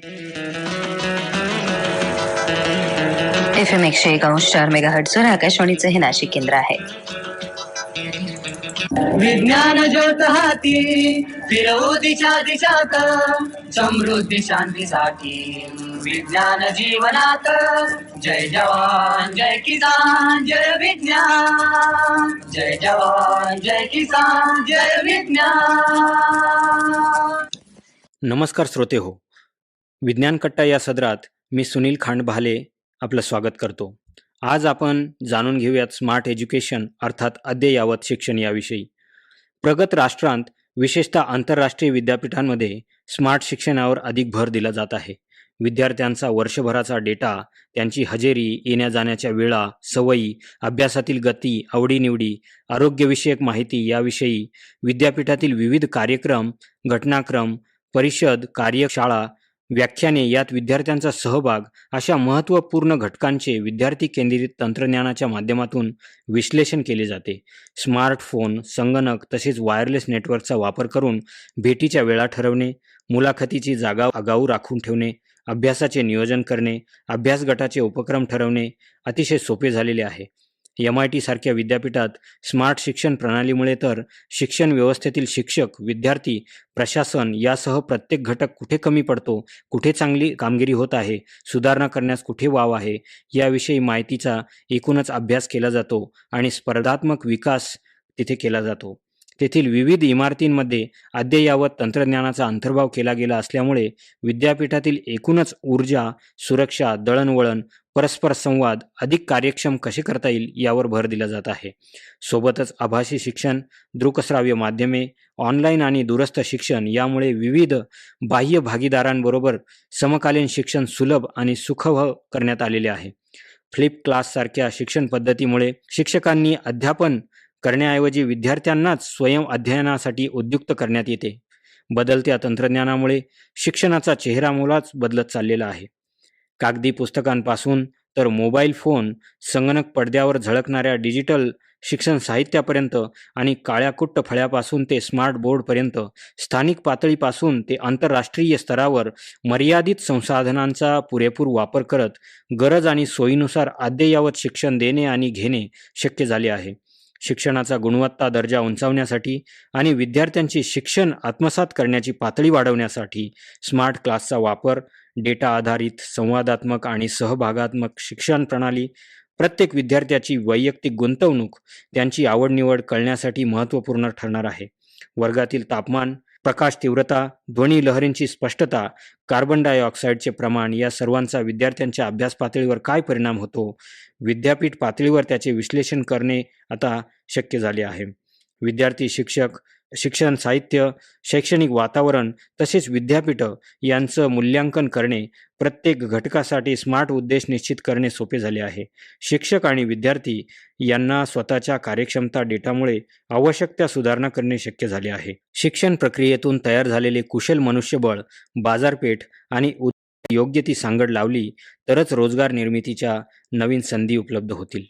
F M एकशे एक अंश चार मेगा हर्टवर आकाशवाणीचं हे नाशिक केंद्र आहे. विज्ञान ज्योत हाती फिरवू दिशा दिशात समृद्धी शांतीसाठी. विज्ञान जीवनात जय जवान जय किसान जय विज्ञान. जय जवान जय किसान जय विज्ञान. नमस्कार श्रोते हो विज्ञान कट्टा या सदरात मी सुनील खांडभाले आपलं स्वागत करतो. आज आपण जाणून घेऊयात स्मार्ट एज्युकेशन अर्थात अद्ययावत शिक्षण याविषयी. प्रगत राष्ट्रांत विशेषतः आंतरराष्ट्रीय विद्यापीठांमध्ये स्मार्ट शिक्षणावर अधिक भर दिला जात आहे. विद्यार्थ्यांचा वर्षभराचा डेटा त्यांची हजेरी येण्या जाण्याच्या वेळा सवयी अभ्यासातील गती आवडीनिवडी आरोग्यविषयक माहिती याविषयी विद्यापीठातील विविध कार्यक्रम घटनाक्रम परिषद कार्यशाळा व्याख्याने यात विद्यार्थ्यांचा सहभाग अशा महत्त्वपूर्ण घटकांचे विद्यार्थी केंद्रित तंत्रज्ञानाच्या माध्यमातून विश्लेषण केले जाते. स्मार्टफोन संगणक तसेच वायरलेस नेटवर्कचा वापर करून भेटीच्या वेळा ठरवणे मुलाखतीची जागा आगाऊ राखून ठेवणे अभ्यासाचे नियोजन करणे अभ्यास गटाचे उपक्रम ठरवणे अतिशय सोपे झालेले आहे. एम आय टी सारख्या विद्यापीठात स्मार्ट शिक्षण प्रणालीमुळे तर शिक्षण व्यवस्थेतील शिक्षक विद्यार्थी प्रशासन यासह प्रत्येक घटक कुठे कमी पडतो कुठे चांगली कामगिरी होत आहे सुधारणा करण्यास कुठे वाव आहे याविषयी माहितीचा एकूणच अभ्यास केला जातो आणि स्पर्धात्मक विकास तिथे केला जातो. तेथील विविध इमारतींमध्ये अद्ययावत तंत्रज्ञानाचा अंतर्भाव केला गेला असल्यामुळे विद्यापीठातील एकूणच ऊर्जा सुरक्षा दळणवळण परस्पर संवाद अधिक कार्यक्षम कसे करता येईल यावर भर दिला जात आहे. सोबतच आभासी शिक्षण दृकश्राव्य माध्यमे ऑनलाईन आणि दूरस्थ शिक्षण यामुळे विविध बाह्य भागीदारांबरोबर समकालीन शिक्षण सुलभ आणि सुखव करण्यात आलेले आहे. फ्लिप क्लाससारख्या शिक्षण पद्धतीमुळे शिक्षकांनी अध्यापन करण्याऐवजी विद्यार्थ्यांनाच स्वयं अध्ययनासाठी उद्युक्त करण्यात येते. बदलत्या तंत्रज्ञानामुळे शिक्षणाचा चेहरा मुलाच बदलत चाललेला आहे. कागदी पुस्तकांपासून तर मोबाईल फोन संगणक पडद्यावर झळकणाऱ्या डिजिटल शिक्षण साहित्यापर्यंत आणि काळ्याकुट्ट फळ्यापासून ते स्मार्ट बोर्डपर्यंत स्थानिक पातळीपासून ते आंतरराष्ट्रीय स्तरावर मर्यादित संसाधनांचा पुरेपूर वापर करत गरज आणि सोयीनुसार अद्ययावत शिक्षण देणे आणि घेणे शक्य झाले आहे. शिक्षणाचा गुणवत्ता दर्जा उंचावण्यासाठी आणि विद्यार्थ्यांची शिक्षण आत्मसात करण्याची पातळी वाढवण्यासाठी स्मार्ट क्लासचा वापर डेटा आधारित संवादात्मक आणि सहभागात्मक शिक्षण प्रणाली प्रत्येक विद्यार्थ्याची वैयक्तिक गुंतवणूक त्यांची आवडनिवड कळण्यासाठी महत्त्वपूर्ण ठरणार आहे. वर्गातील तापमान प्रकाश तीव्रता ध्वनी लहरींची स्पष्टता कार्बन डायऑक्साईडचे प्रमाण या सर्वांचा विद्यार्थ्यांच्या अभ्यास पातळीवर काय परिणाम होतो? विद्यापीठ पातळीवर त्याचे विश्लेषण करणे आता शक्य झाले आहे. विद्यार्थी शिक्षक शिक्षण साहित्य शैक्षणिक वातावरण तसेच विद्यापीठं यांचं मूल्यांकन करणे प्रत्येक घटकासाठी स्मार्ट उद्देश निश्चित करणे सोपे झाले आहे. शिक्षक आणि विद्यार्थी यांना स्वतःच्या कार्यक्षमता डेटामुळे आवश्यक त्या सुधारणा करणे शक्य झाले आहे. शिक्षण प्रक्रियेतून तयार झालेले कुशल मनुष्यबळ बाजारपेठ आणि योग्य ती सांगड लावली तरच रोजगार निर्मितीच्या नवीन संधी उपलब्ध होतील.